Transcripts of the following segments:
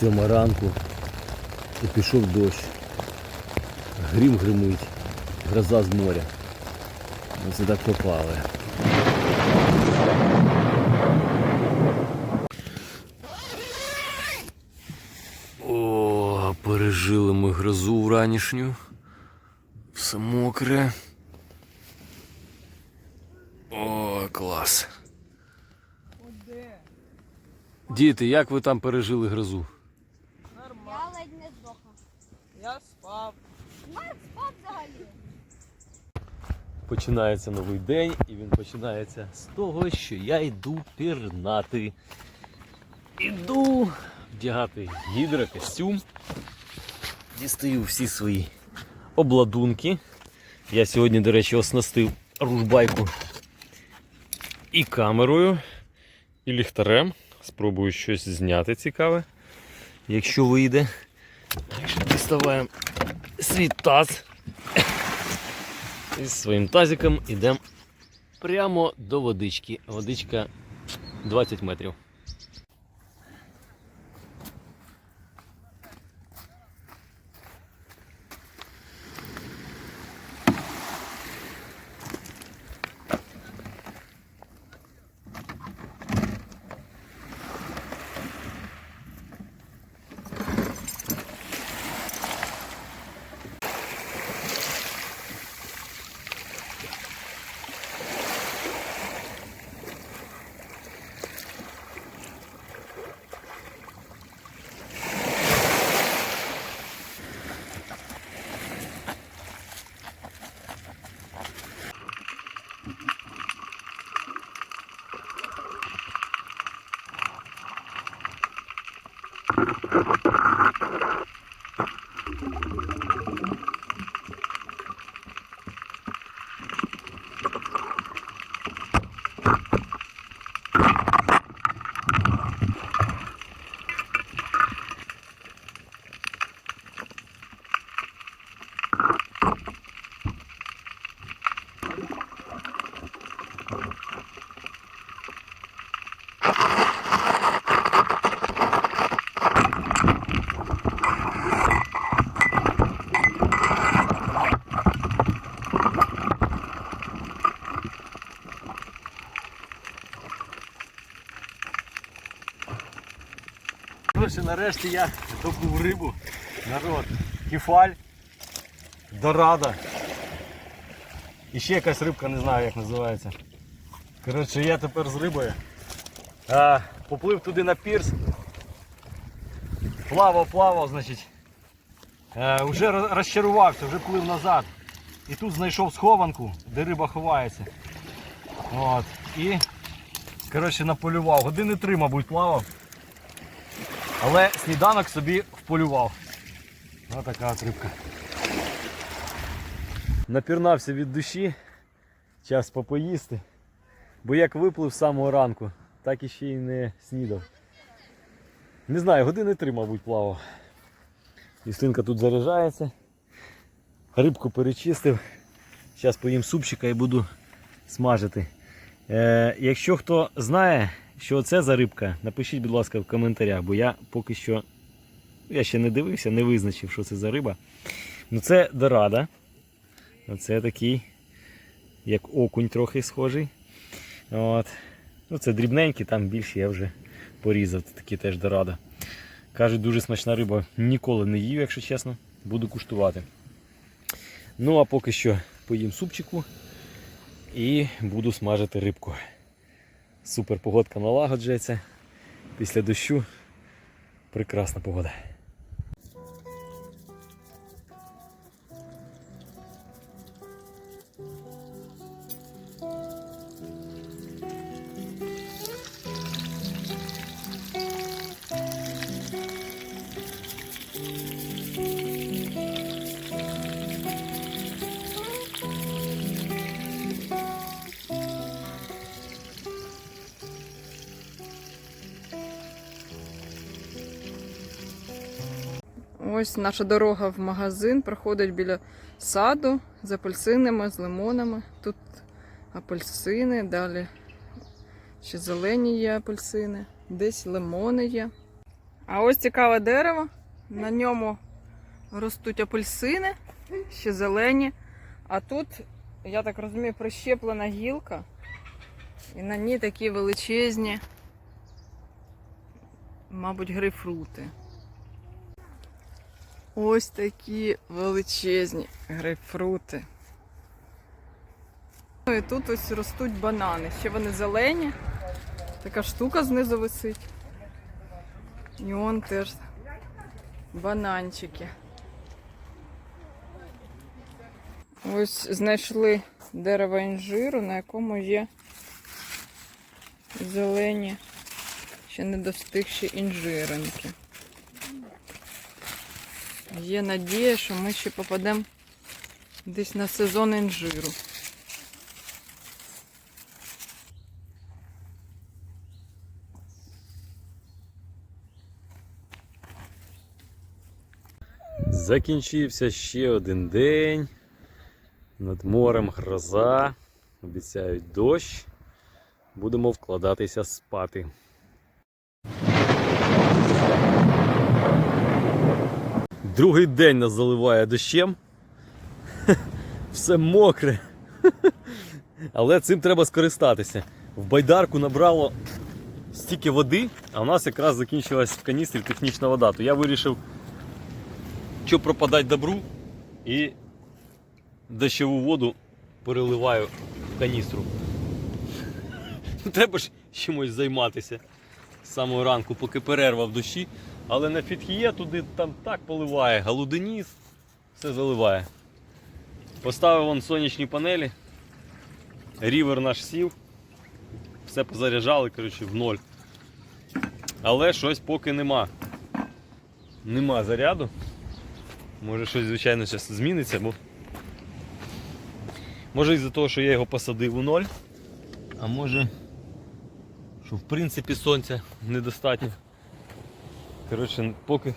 Сьома ранку і пішов дощ. Грім гримить, гроза з моря. Ми це так попали. О, пережили ми грозу вранішню. Все мокре. О, клас. Діти, як ви там пережили грозу? Я ледь не здохла. Я спав. Марк спав взагалі. Починається новий день, і він починається з того, що я йду пірнати. Іду вдягати гідрокостюм. Дістаю всі свої обладунки. Я сьогодні, до речі, оснастив ружбайку і камерою, і ліхтарем. Спробую щось зняти цікаве, якщо вийде. Діставаємо свій таз. І з своїм тазиком йдемо прямо до водички. Водичка 20 метрів. Thank you. Коротше, нарешті я добув рибу. Народ. Кефаль, дорада. І ще якась рибка, не знаю як називається. Коротше, я тепер з рибою. А, поплив туди на пірс. Плавав, плавав, значить. Е, вже розчарувався, вже плив назад. І тут знайшов схованку, де риба ховається. От. І коротше, наполював. Години три, мабуть, плавав. Але сніданок собі вполював. Ось така от рибка. Напірнався від душі. Час попоїсти. Бо як виплив з самого ранку, так і ще й не снідав. Не знаю, години три, мабуть, плавав. Істинка тут заряджається. Рибку перечистив. Зараз поїм супчика і буду смажити. Е, якщо хто знає, що це за рибка, напишіть, будь ласка, в коментарях, бо я поки що я ще не дивився, не визначив, що це за риба. Ну це дорада. Оце такий, як окунь трохи схожий. От. Ну, це дрібненький, там більше я вже порізав. Це такі теж дорада. Кажуть, дуже смачна риба. Ніколи не їв, якщо чесно. Буду куштувати. Ну, а поки що поїм супчику і буду смажити рибку. Супер погодка налагоджується. Після дощу прекрасна погода. Ось наша дорога в магазин проходить біля саду з апельсинами, з лимонами. Тут апельсини, далі ще зелені є апельсини, десь лимони є. А ось цікаве дерево. На ньому ростуть апельсини, ще зелені. А тут, я так розумію, прищеплена гілка. І на ній такі величезні, мабуть, грейпфрути. Ось такі величезні грейпфрути. Ну і тут ось ростуть банани. Ще вони зелені. Така штука знизу висить. І он теж бананчики. Ось знайшли дерево інжиру, на якому є зелені, ще не достигші інжиринки. Є надія, що ми ще попадемо десь на сезон інжиру. Закінчився ще один день. Над морем гроза. Обіцяють дощ. Будемо вкладатися спати. Другий день нас заливає дощем. Все мокре. Але цим треба скористатися. В байдарку набрало стільки води, а у нас якраз закінчилась в каністрі технічна вода. То я вирішив що пропадати добру і дощову воду переливаю в каністру. Треба ж чимось займатися з самого ранку, поки перерва в дощі. Але на фітхіє туди там так поливає, галуденіс, все заливає. Поставив вон сонячні панелі, рівер наш сів, все позаряджали коротше, в ноль. Але щось поки нема. Нема заряду. Може щось, звичайно, зараз зміниться, бо. Може із-за того, що я його посадив у ноль. А може, що в принципі сонця недостатньо. Коротше, поки,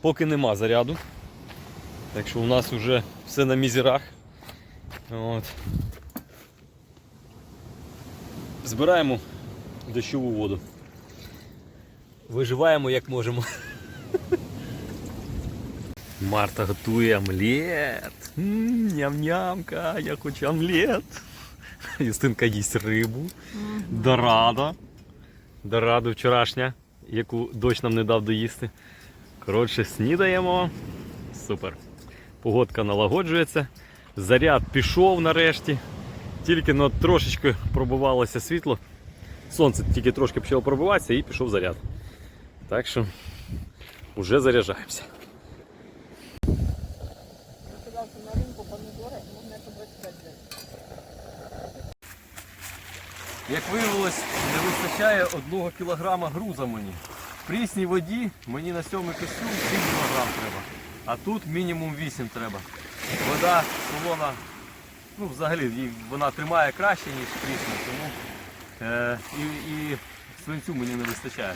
поки нема заряду. Так що у нас вже все на мізерах. От. Збираємо дощову воду. Виживаємо як можемо. Марта готує омлет. Ням-нямка, я хочу омлет. Юстинка їсть рибу. Дорада. Дораду вчорашня, яку дощ нам не дав доїсти. Коротше, снідаємо. Супер. Погодка налагоджується. Заряд пішов нарешті. Тільки ну, трошечки пробивалося світло. Сонце тільки трошки почало пробиватися і пішов заряд. Так що вже заряджаємося. на ринку помідори, можна по 25 Як виявилось, вистачає одного кілограма груза мені. В прісній воді мені на сьомий костюм 7 кілограм треба. А тут мінімум 8 треба. Вода солона, ну взагалі вона тримає краще, ніж прісна, тому е, і, і свинцю мені не вистачає.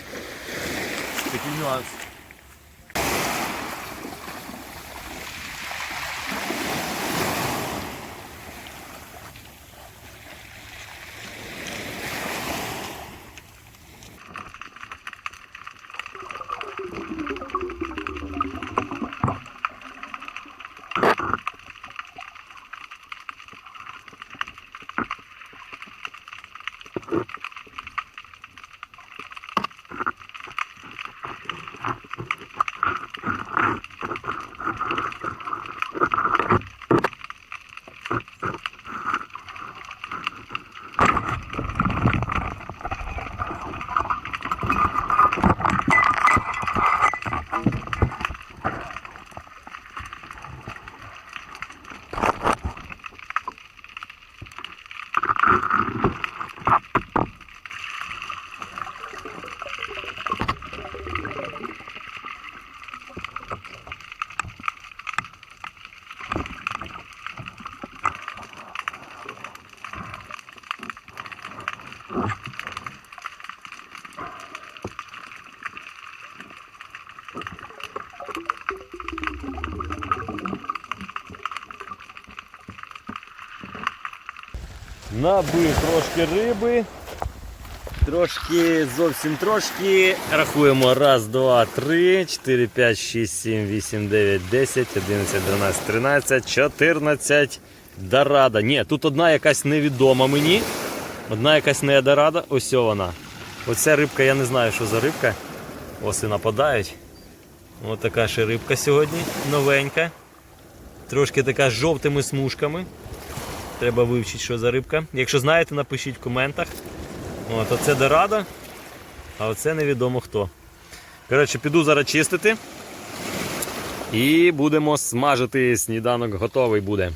Такий нюанс. Набив трошки риби. Трошки, зовсім трошки. Рахуємо. Раз, два, три, чотири, п'ять, шість, сім, вісім, дев'ять, десять, одинадцять, дванадцять, тринадцять, чотирнадцять. Дорада. Ні, тут одна якась невідома мені. Одна якась не дорада. Ось вона. Оця рибка, я не знаю, що за рибка. Оси нападають. Ось така ще рибка сьогодні. Новенька. Трошки така з жовтими смужками. Треба вивчити, що за рибка. Якщо знаєте, напишіть в коментах. От, оце дорада, а оце невідомо хто. Коротше, піду зараз чистити. І будемо смажити. Сніданок готовий буде.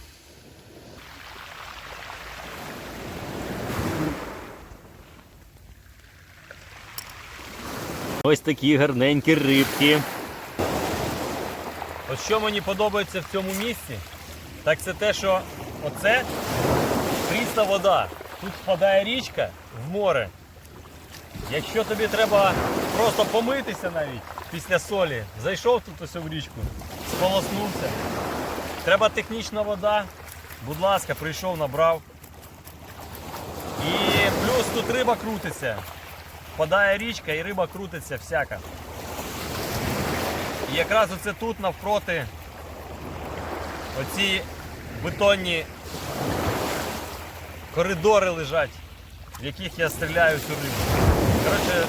Ось такі гарненькі рибки. От що мені подобається в цьому місці, так це те, що оце прісна вода. Тут впадає річка в море. Якщо тобі треба просто помитися навіть після солі, зайшов тут ось в річку, сполоснувся. Треба технічна вода. Будь ласка, прийшов, набрав. І плюс тут риба крутиться. Впадає річка і риба крутиться всяка. І якраз оце тут навпроти оці бетонні коридори лежать, в яких я стріляю цю рибу. Коротше,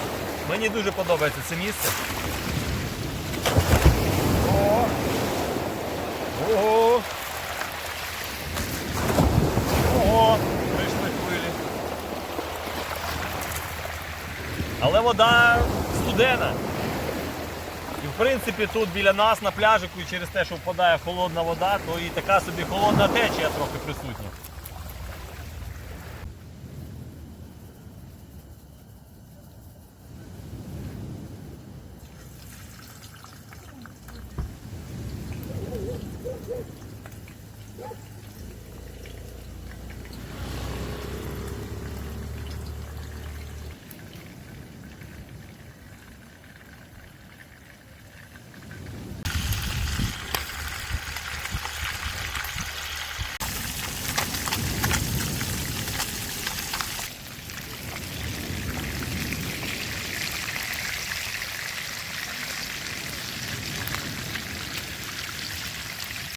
мені дуже подобається це місце. О! Ого! Ого! Прийшли хвилі. Але вода студена. Принципі тут біля нас на пляжику, і через те, що впадає холодна вода, то і така собі холодна течія трохи присутня.